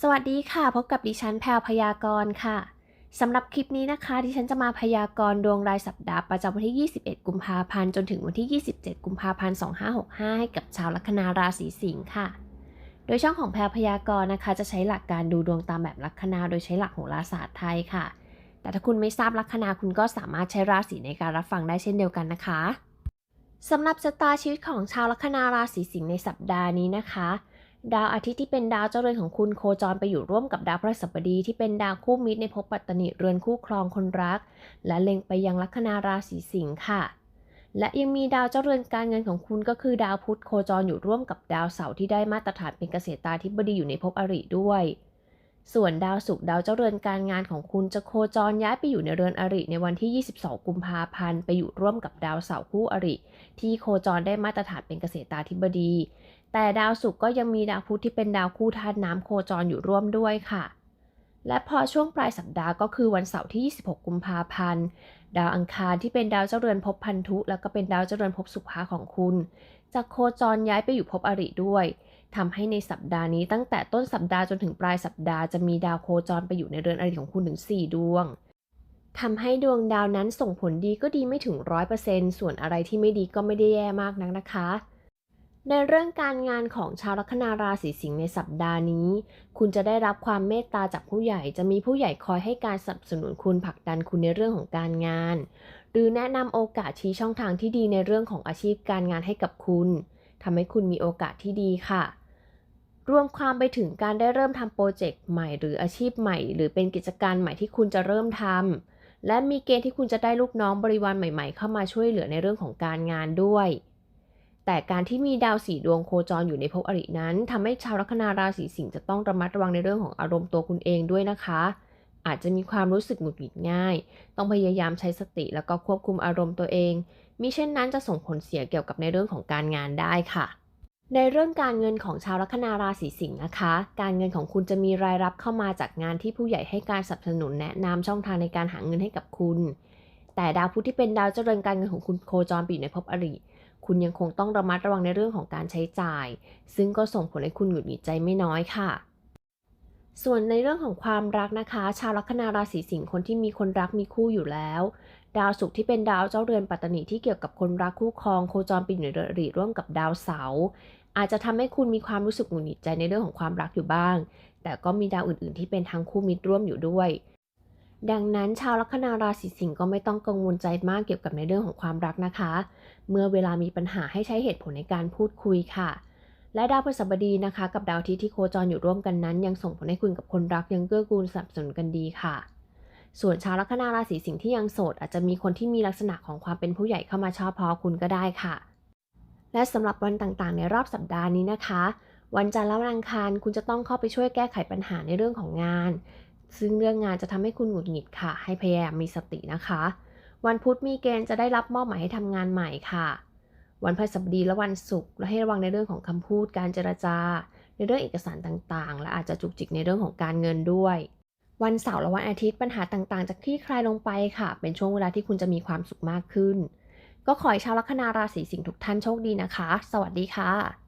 สวัสดีค่ะ พบกับดิฉันแพรวพยากรณ์ค่ะสำหรับคลิปนี้นะคะ ดิฉันจะมาพยากรณ์ดวงรายสัปดาห์ประจำวันที่ 21 กุมภาพันธ์จนถึงวันที่ 27 กุมภาพันธ์ 2565 ให้กับชาวลัคนาราศีสิงค์ค่ะ โดยช่องของแพรวพยากรณ์นะคะ จะใช้หลักการดูดวงตามแบบลัคนา โดยใช้หลักโหราศาสตร์ไทยค่ะ แต่ถ้าคุณไม่ทราบลัคนาคุณก็สามารถใช้ราศีในการรับฟังได้เช่นเดียวกันนะคะสำหรับชะตาชีวิตของชาวลัคนาราศีสิงห์ในสัปดาห์นี้นะคะ ดาวอาทิตย์ที่เป็นดาวเจ้าเรือนของคุณโคจรไปอยู่ร่วมกับดาวพฤหัสบดีที่เป็นดาวคู่มิตรในภพปัตตนิเรือนคู่ครองคนรัก และเล็งไปยังลัคนาราศีสิงค์ค่ะ และยังมีดาวเจ้าเรือนการเงินของคุณก็คือดาวพุธโคจรอยู่ร่วมกับดาวเสาร์ที่ได้มาตรฐานเป็นเกษตราธิบดีอยู่ในภพอริด้วย ส่วนดาวศุกร์ดาวเจ้าเรือนการงานของคุณจะโคจรย้ายไปอยู่ในเรือนอริในวันที่ 22 กุมภาพันธ์ ไปอยู่ร่วมกับดาวเสาร์คู่อริ ที่โคจรได้มาตรฐานเป็นเกษตราธิบดี แต่ดาวศุกร์ก็ยังมีดาวพุธที่เป็นดาวคู่ธาตุน้ำโคจรอยู่ร่วมด้วยค่ะ และพอช่วงปลายสัปดาห์ก็คือวันเสาร์ที่ 26 กุมภาพันธ์ ดาวอังคารที่เป็นดาวเจ้าเรือนภพพันธุ แล้วก็เป็นดาวเจ้าเรือนภพสุภาของคุณจะโคจรย้ายไปอยู่ภพอริด้วย ทำให้ในสัปดาห์นี้ตั้งแต่ต้นสัปดาห์จนถึงปลายสัปดาห์จะมีดาวโคจรไปอยู่ในเรือนอริของคุณถึง 4 ดวงทำให้ดวงดาวนั้นส่งผลดีก็ดีไม่ถึง 100%ส่วนอะไรที่ไม่ดีก็ไม่ได้แย่มากนักนะคะ ในเรื่องการงานของชาวลัคนาราศีสิงห์ในสัปดาห์นี้ คุณจะได้รับความเมตตาจากผู้ใหญ่ จะมีผู้ใหญ่คอยให้การสนับสนุนคุณผลักดันคุณในเรื่องของการงาน หรือแนะนำโอกาสชี้ช่องทางที่ดีในเรื่องของอาชีพการงานให้กับคุณทำให้คุณมีโอกาสที่ดีค่ะ รวมความไปถึงการได้เริ่มทำโปรเจกต์ใหม่หรืออาชีพใหม่ หรือเป็นกิจการใหม่ที่คุณจะเริ่มทำและมีเกณฑ์ที่คุณจะได้ลูกน้องบริวารใหม่ๆ เข้ามาช่วยเหลือในเรื่องของการงานด้วย แต่การที่มีดาวสีดวงโคจรอยู่ในภพอรินั้นทำให้ชาวลัคนาราศีสิงห์จะต้องระมัดระวังในเรื่องของอารมณ์ตัวคุณเองด้วยนะคะ อาจจะมีความรู้สึกหงุดหงิดง่าย ต้องพยายามใช้สติแล้วก็ควบคุมอารมณ์ตัวเองมิเช่นนั้นจะส่งผลเสียเกี่ยวกับในเรื่องของการงานได้ค่ะ ในเรื่องการเงินของชาวลัคนาราศีสิงห์นะคะ การเงินของคุณจะมีรายรับเข้ามาจากงานที่ผู้ใหญ่ให้การสนับสนุนแนะนำช่องทางในการหาเงินให้กับคุณ แต่ดาวพุธที่เป็นดาวเจริญการเงินของคุณโคจรไปอยู่ในภพอริ คุณยังคงต้องระมัดระวังในเรื่องของการใช้จ่าย ซึ่งก็ส่งผลให้คุณหงุดหงิดใจไม่น้อยค่ะ ส่วนในเรื่องของความรักนะคะ ชาวลัคนาราศีสิงห์คนที่มีคนรักมีคู่อยู่แล้ว ดาวศุกร์ที่เป็นดาวเจ้าเรือนปัตตนิที่เกี่ยวกับคนรักคู่ครองโคจรไปอยู่ในเรือริร่วมกับดาวเสาร์อาจจะทำให้คุณมีความรู้สึกหงุดหงิดใจในเรื่องของความรักอยู่บ้าง แต่ก็มีดาวอื่น ๆ ที่เป็นทั้งคู่มิตรร่วมอยู่ด้วย ดังนั้นชาวลัคนาราศีสิงห์ก็ไม่ต้องกังวลใจมากเกี่ยวกับในเรื่องของความรักนะคะ เมื่อเวลามีปัญหาให้ใช้เหตุผลในการพูดคุยค่ะ และดาวพฤหัสบดีนะคะ กับดาวอาทิตย์ที่โคจรอยู่ร่วมกันนั้น ยังส่งผลให้คุณกับคนรักยังเกื้อกูลสนับสนุนกันดีค่ะ ส่วนชาวลัคนาราศีสิงห์ที่ยังโสด อาจจะมีคนที่มีลักษณะของความเป็นผู้ใหญ่เข้ามาชอบพอคุณก็ได้ค่ะ และสำหรับวันต่างๆ ในรอบสัปดาห์นี้นะคะ วันจันทร์และวันอังคารคุณจะต้องเข้าไปช่วยแก้ไขปัญหาในเรื่องของงาน ซึ่งเรื่องงานจะทำให้คุณหงุดหงิดค่ะ ให้พยายามมีสตินะคะ วันพุธมีเกณฑ์จะได้รับมอบหมายให้ทำงานใหม่ค่ะ วันพฤหัสบดีและวันศุกร์และให้ระวังในเรื่องของคำพูดการเจรจา ในเรื่องเอกสารต่างๆ และอาจจะจุกจิกในเรื่องของการเงินด้วย วันเสาร์และวันอาทิตย์ปัญหาต่างๆจะคลี่คลายลงไปค่ะ เป็นช่วงเวลาที่คุณจะมีความสุขมากขึ้น ก็ขอให้ชาวลัคนาราศีสิงห์ทุกท่านโชคดีนะคะ สวัสดีค่ะ